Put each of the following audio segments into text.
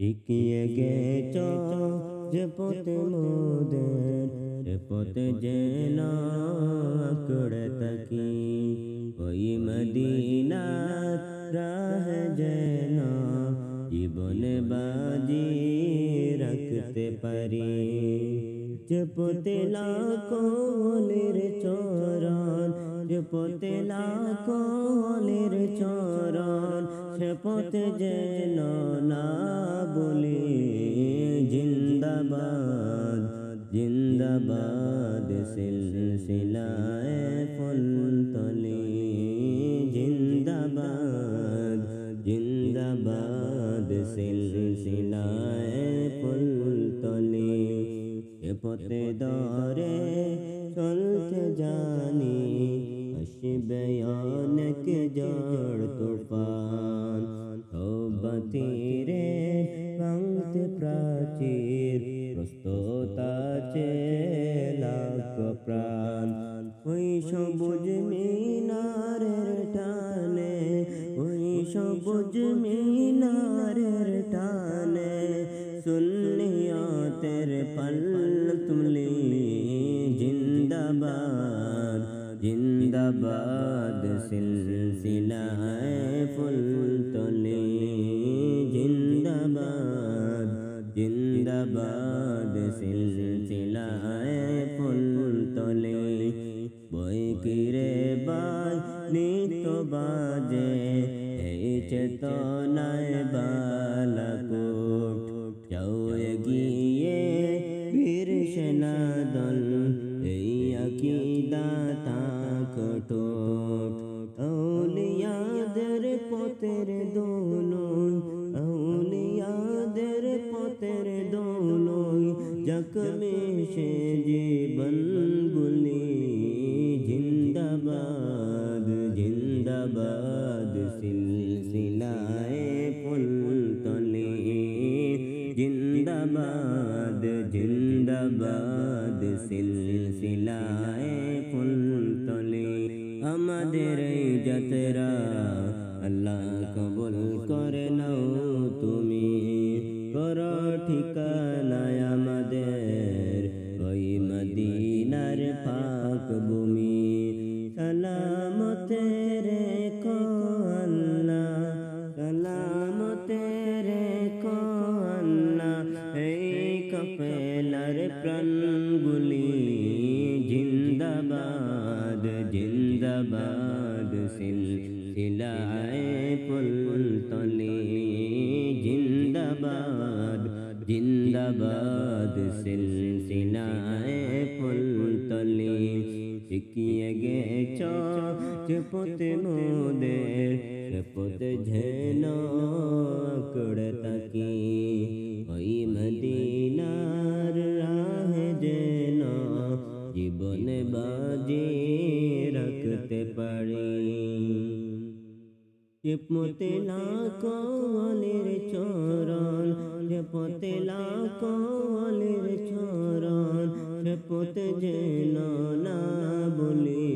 টিকিয়ে গেছ যে পথে মোদের সে পথে যেন করে থাকি ওই মদিনা রাহ যেন জীবনে বাজি রাখতে পারি। যে পথে লাখলের চরণ যে পথে লাখলের চরণ সে পথে যেন না সিলসিলায় ফুলতলি জিন্দাবাদ জিন্দাবাদ সিলসিলায় ফুলতলি এ পথে দরে চলতে জানি, আসবে অনেক জড় তুফান। তৌবতীরে ভাঙতে প্রাচীর, প্রস্তুত আছে লাখ প্রাণ। ওই সবুজ মিনারের টানে, ওই সবুজ মিনারের টানে, সুন্নিয়তের পল তুলি জিন্দাবাদ জিন্দাবাদ সিলসিলায় ফুল তলে জিন্দাবাদ জিন্দাবাদ। নিত বাজে এই চেতনায় বালাকোট যাও এগিয়ে বীর সেনা দল এই আকিদা তাকটোট। আউলিয়াদের পথের দোলই আউলিয়াদের পথের দোলই জখমে সে জিন্দাবাদ জিন্দাবাদ, সিলসিলায় ফুল তলে আমাদের এই আল্লাহ কবুল করে নাও তুমি। কর ঠিকানায় আমাদের ওই মদিনার পাক সিলসিলায় ফুল তলে জিন্দাবাদ জিন্দাবাদ সিলসিলায় ফুল তলে শিখিয়ে গেছ যে পথে মোদের সে পতে কলের চরণ রে পতে কলের চরণ রে পতে যেন না বলে,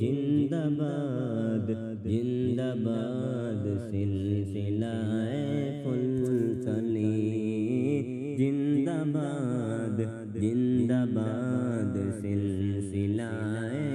জিন্দাবাদ জিন্দাবাদ সিলসিলায় ফুলতলি জিন্দাবাদ জিন্দাবাদ সিলসিলায়